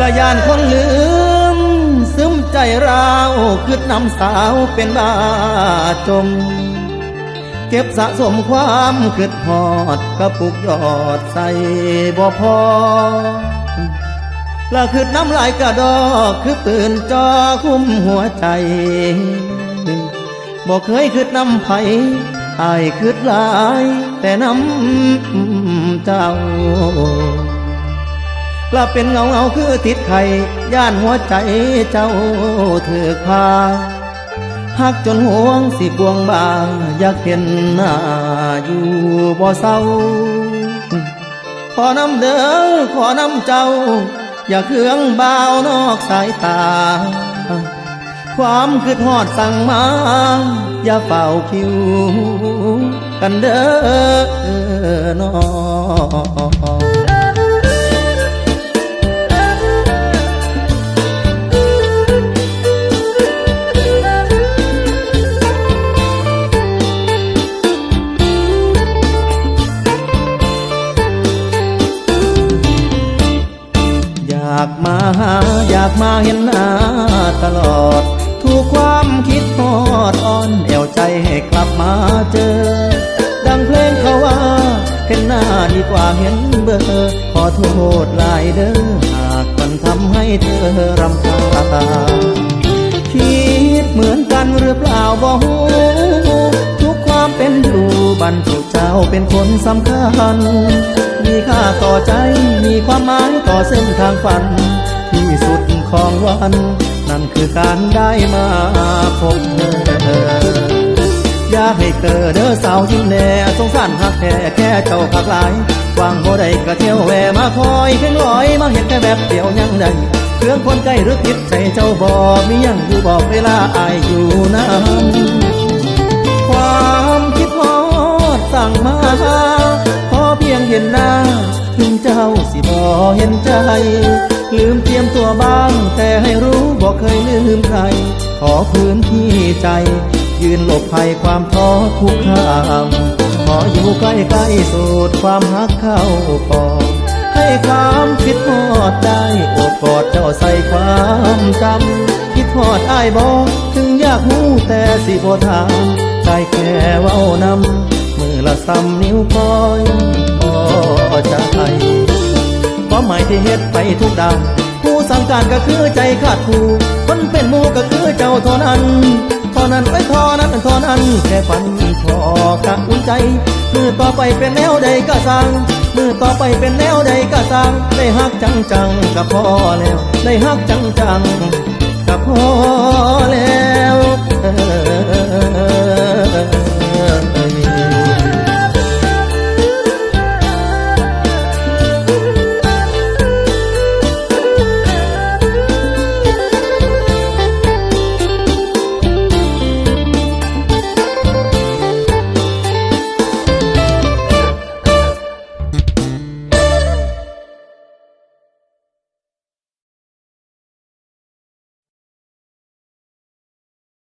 ละยานคนลืม ซึมใจเราคืดนำสาวเป็นบาจม เก็บสะสมความคืดหอดกระปุกยอดใส่บ่พอละคืดน้ำลายกระดอกคือปืนจอคุ้มหัวใจบอกเคยคืดน้ำไผอายคืดหลาย แต่น้ำเจ้า ละเป็นเงาเงาคือติดไข่ย่านหัวใจเจ้าถือพาหักจนห่วงสิบวงบาอยากเห็นหน้าอยู่บ่เศร้า ขอน้ำเด้อขอน้ำเจ้า อย่าเครื่องบ่าวนอกสายตา ความคือทอดสั่งมา อย่าเฝ้าคิว กันเด้อน้อ หาอยากมาเห็นหน้าตลอดทุกความคิดทอดอ่อนแอวใจให้กลับมาเจอ ดังเพลงเขาว่า เห็นหน้าดีกว่าเห็นเบอร์ขอโทษหลายเด้อหากมันทำให้เธอรำคาญคิดเหมือนกันหรือเปล่าบอกทุกความเป็นอยู่บรรจุเจ้าเป็นคนสำคัญ มีค่าต่อใจมีความหมายต่อเส้นทางฝัน ของวัน นั่นคือการได้มาพบเธอ อยากให้เกิดเด้อสาวยิ้มแน่สงสารหักแค่แค่เจ้าผักหลายวางบ่ได้กะเที่ยวแวมาคอยเพียงลอยมาเห็นแค่แบบเดียวยังได้เครื่องคนใกล้หรือคิดใจเจ้าบอกมียังอยู่บอกเวลาอายอยู่นั้นาสิบ่เห็นใจ ลืมเตรียมตัวบ้าง แต่ให้รู้บอกเคยลืมใคร ขอพื้นที่ใจ ยืนหลบภัยความท้อทุกข้ามขออยู่ใกล้ๆสูดความฮักเข้าปอดให้ความคิดทอดได้โอบกอดเจ้าใส่ความจำคิดทอดอ้ายบอกถึงอยากหูแต่สิบ่ถามใจแค่เว้านำมือละซ้ำนิ้วก้อยพอใจ ความหมายที่เฮ็ดไปทุกด้านผู้สั่งการก็คือใจขาดคู่คนเป็นหมู่ก็คือเจ้าเท่านั้นเท่านั้นไว้เท่านั้นเท่านั้นแค่ฝันพอกะอุ่นใจ มือต่อไปเป็นแนวใดก็สั่งมือต่อไปเป็นแนวใดก็สั่งได้ฮักจังจังก็พอแล้ว ได้ฮักจังจังก็พอแล้ว